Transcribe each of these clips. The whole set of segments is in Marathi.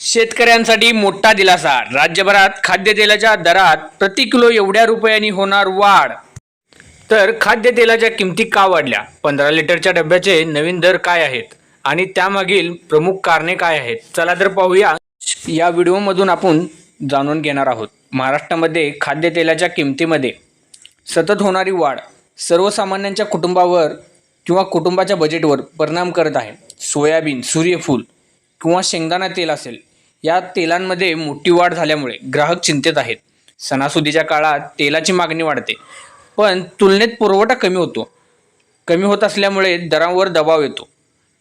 शेतकऱ्यांसाठी मोठा दिलासा. राज्यभरात खाद्यतेलाच्या दरात प्रति किलो एवढ्या रुपयांनी होणार वाढ. तर खाद्यतेलाच्या किमती का वाढल्या? पंधरा लिटरच्या डब्याचे नवीन दर काय आहेत? आणि त्यामागील प्रमुख कारणे काय आहेत? चला तर पाहूया. या व्हिडिओमधून आपण जाणून घेणार आहोत. महाराष्ट्रामध्ये खाद्यतेलाच्या किमतीमध्ये सतत होणारी वाढ सर्वसामान्यांच्या कुटुंबावर किंवा कुटुंबाच्या बजेटवर परिणाम करत आहे. सोयाबीन सूर्यफूल किंवा शेंगदाणा तेल असेल. या तेलांमध्ये मोठी वाढ झाल्यामुळे ग्राहक चिंतेत आहेत. सणासुदीच्या काळात तेलाची मागणी वाढते. पण तुलनेत पुरवठा कमी होतो. कमी होत असल्यामुळे दरांवर दबाव येतो.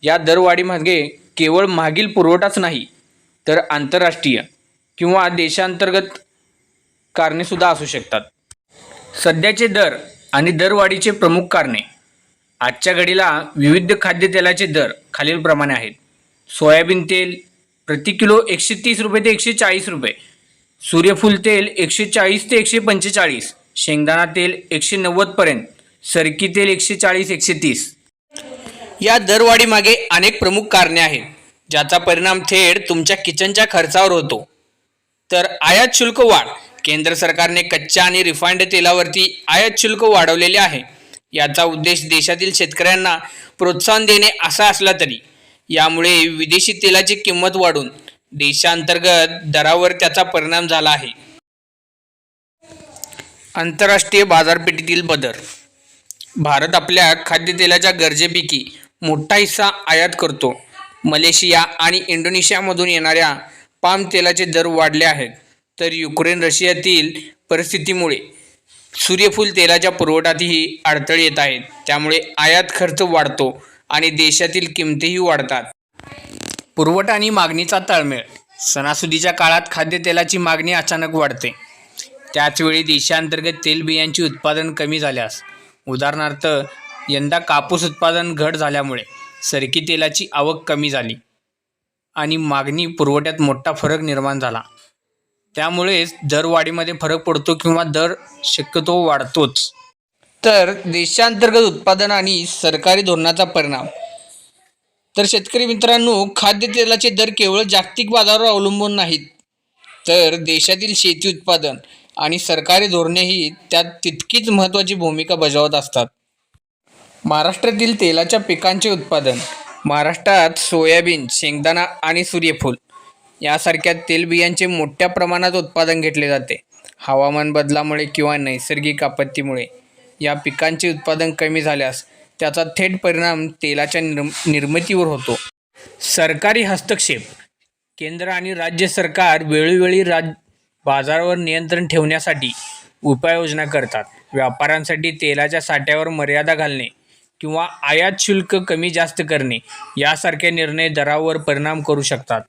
या दरवाढीमागे केवळ मागील पुरवठाच नाही तर आंतरराष्ट्रीय किंवा देशांतर्गत कारणेसुद्धा असू शकतात. सध्याचे दर आणि दरवाढीचे प्रमुख कारणे. आजच्या घडीला विविध खाद्यतेलाचे दर खालीलप्रमाणे आहेत. सोयाबीन तेल प्रति किलो एकशे तीस रुपये ते एकशे चाळीस रुपये. सूर्यफूल तेल एकशे चाळीस ते एकशे पंचेचाळीस. शेंगदाणा तेल एकशे नव्वदपर्यंत सरकी तेल एकशे चाळीस एकशे तीस. या दरवाढीमागे अनेक प्रमुख कारणे आहेत ज्याचा परिणाम थेट तुमच्या किचनच्या खर्चावर होतो. तर आयात शुल्क वाढ केंद्र सरकारने कच्च्या आणि रिफाईंड तेलावरती आयात शुल्क वाढवलेले आहे. याचा उद्देश देशातील शेतकऱ्यांना प्रोत्साहन देणे असा असला तरी यामुळे विदेशी तेलाची किंमत वाढून देशांतर्गत दरावर त्याचा परिणाम झाला आहे. आंतरराष्ट्रीय बाजारपेठेतील बदल भारत आपल्या खाद्यतेलाच्या गरजेपैकी मोठा हिस्सा आयात करतो. मलेशिया आणि इंडोनेशियामधून येणाऱ्या पाम तेलाचे दर वाढले आहेत. तर युक्रेन रशियातील परिस्थितीमुळे सूर्यफूल तेलाच्या पुरवठ्यातही अडथळे येत आहेत. त्यामुळे आयात खर्च वाढतो. आणि देशातील किमतीही वाढतात. पुरवठा आणि मागणीचा ताळमेळ. सणासुदीच्या काळात खाद्यतेलाची मागणी अचानक वाढते. त्याचवेळी देशांतर्गत तेलबियांचे उत्पादन कमी झाल्यास उदाहरणार्थ यंदा कापूस उत्पादन घट झाल्यामुळे सरकी तेलाची आवक कमी झाली आणि मागणी पुरवठ्यात मोठा फरक निर्माण झाला. त्यामुळेच दरवाढीमध्ये फरक पडतो किंवा दर शक्यतो वाढतोच. तर देशांतर्गत उत्पादन आणि सरकारी धोरणाचा परिणाम. तर शेतकरी मित्रांनो खाद्यतेलाचे दर केवळ जागतिक बाजारावर अवलंबून नाहीत तर देशातील शेती उत्पादन आणि सरकारी धोरणेही त्यात तितकीच महत्त्वाची भूमिका बजावत असतात. महाराष्ट्रातील तेलाच्या पिकांचे उत्पादन महाराष्ट्रात सोयाबीन शेंगदाणा आणि सूर्यफूल यासारख्या तेलबियांचे मोठ्या प्रमाणात उत्पादन घेतले जाते. हवामान बदलामुळे किंवा नैसर्गिक आपत्तीमुळे या पिकांचे उत्पादन कमी झाल्यास त्याचा थेट परिणाम तेलाच्या निर्म निर्मितीवर होतो. सरकारी हस्तक्षेप. केंद्र आणि राज्य सरकार वेळोवेळी राज बाजारावर नियंत्रण ठेवण्यासाठी उपाययोजना करतात. व्यापाऱ्यांसाठी तेलाच्या साठ्यावर मर्यादा घालणे किंवा आयात शुल्क कमी जास्त करणे यासारखे निर्णय दरावर परिणाम करू शकतात.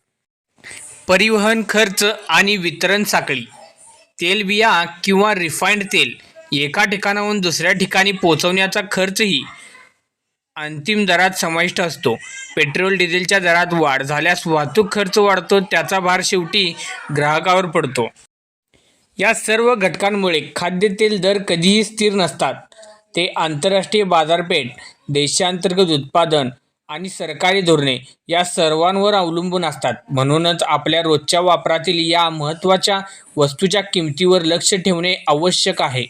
परिवहन खर्च आणि वितरण साखळी. तेलबिया किंवा रिफाईंड तेल एका ठिकाणाहून दुसऱ्या ठिकाणी पोहोचवण्याचा खर्चही अंतिम दरात समाविष्ट असतो. पेट्रोल डिझेलच्या दरात वाढ झाल्यास वाहतूक खर्च वाढतो त्याचा भार शेवटी ग्राहकावर पडतो. या सर्व घटकांमुळे खाद्यतेल दर कधीही स्थिर नसतात. ते आंतरराष्ट्रीय बाजारपेठ देशांतर्गत उत्पादन आणि सरकारी धोरणे या सर्वांवर अवलंबून असतात. म्हणूनच आपल्या रोजच्या वापरातील या महत्त्वाच्या वस्तूच्या किमतीवर लक्ष ठेवणे आवश्यक आहे.